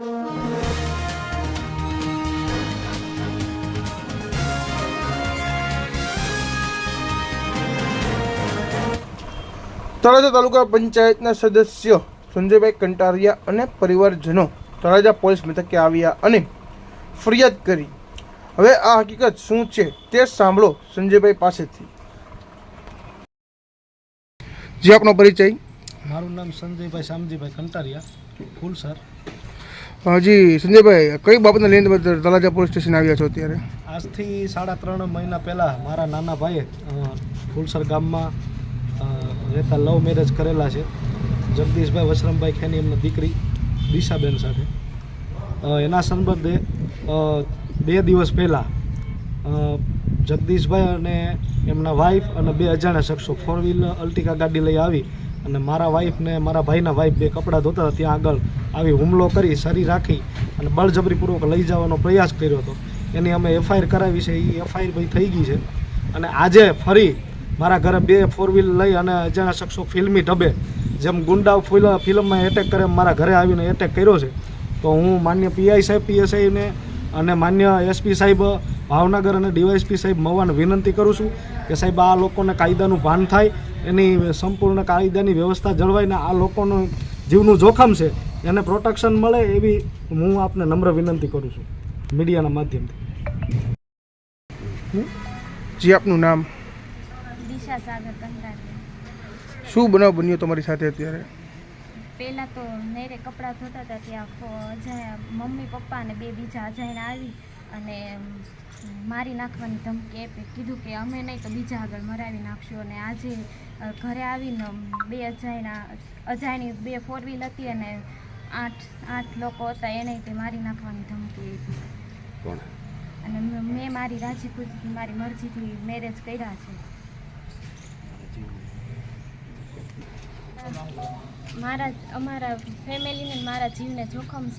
તળાજા તાલુકા પંચાયતના સદસ્ય સંજયભાઈ કંટારિયા અને પરિવારજનો તળાજા પોલીસ મથકે આવ્યા અને ફરિયાદ કરી. હવે આ હકીકત શું છે તે સાંભળો સંજયભાઈ પાસેથી. જે, આપનો પરિચય? મારું નામ સંજયભાઈ શામજીભાઈ કંટારિયા ફૂલસર હજી સંજયભાઈ, કઈ બાબતને લઈને તળાજા પોલીસ સ્ટેશન આવ્યા છો અત્યારે? આજથી સાડા ત્રણ મહિના પહેલાં મારા નાના ભાઈએ ફુલસર ગામમાં રહેતા લવ મેરેજ કરેલા છે. જગદીશભાઈ વસરમભાઈ ખેની એમની દીકરી, દિશાબેન સાથે. એના સંબંધે બે દિવસ પહેલાં જગદીશભાઈ અને એમના વાઈફ અને બે અજાણ્યા શખ્સો ફોર વ્હીલ અલ્ટિકા ગાડી લઈ આવી અને મારા વાઈફને મારા ભાઈના વાઈફ બે કપડાં ધોતા હતા, ત્યાં આગળ આવી હુમલો કરી, સરી રાખી અને બળજબરીપૂર્વક લઈ જવાનો પ્રયાસ કર્યો હતો. એની અમે એફઆઈઆર કરાવી છે એ એફઆઈઆર ભાઈ થઈ ગઈ છે. અને આજે ફરી મારા ઘરે બે ફોર વ્હીલ લઈ અને અજાણ્યા શખ્સો ફિલ્મી ઢબે, જેમ ગુંડા ફિલ્મ ફિલ્મમાં એટેક કરે મારા ઘરે આવીને એટેક કર્યો છે. તો હું માન્ય પીઆઈ સાહેબ પીએસઆઈને અને માન્ય એસપી સાહેબ ભાવનગર અને ડીવાયસપી સાહેબ મવાને વિનંતી કરું છું કે સાહેબ આ લોકોને કાયદાનું ભાન થાય એની સંપૂર્ણ કાયદાની વ્યવસ્થા જળવાઈને આ લોકોનું જીવનું જોખમ છે એને પ્રોટેક્શન મળે એવી હું આપને નમ્ર વિનંતી કરું છું મીડિયાના માધ્યમથી. જી આપનું નામ? દિશા સાગર કંટાળિયા શું બનાવ બન્યો તમારી સાથે અત્યારે? પહેલાં તો નેરે કપડાં ધોતા હતા ત્યાં મમ્મી પપ્પા અને બે બીજા અજાણ્યા આવી અને મારી નાખવાની ધમકી આપી. કીધું કે અમે નહીં તો બીજા આગળ મરાવી નાખશું અને આજે ઘરે આવીને બે અજાણ્યા અજાણી બે ફોર વ્હીલ હતી અને આઠ આઠ લોકો હતા એને તે મારી નાખવાની ધમકી આપી. અને મેં મારી રાજી ખુશી મારી મરજીથી મેરેજ કર્યા છે. મારા અમારા ફેમિલીને મારા જીવને જોખમ છે.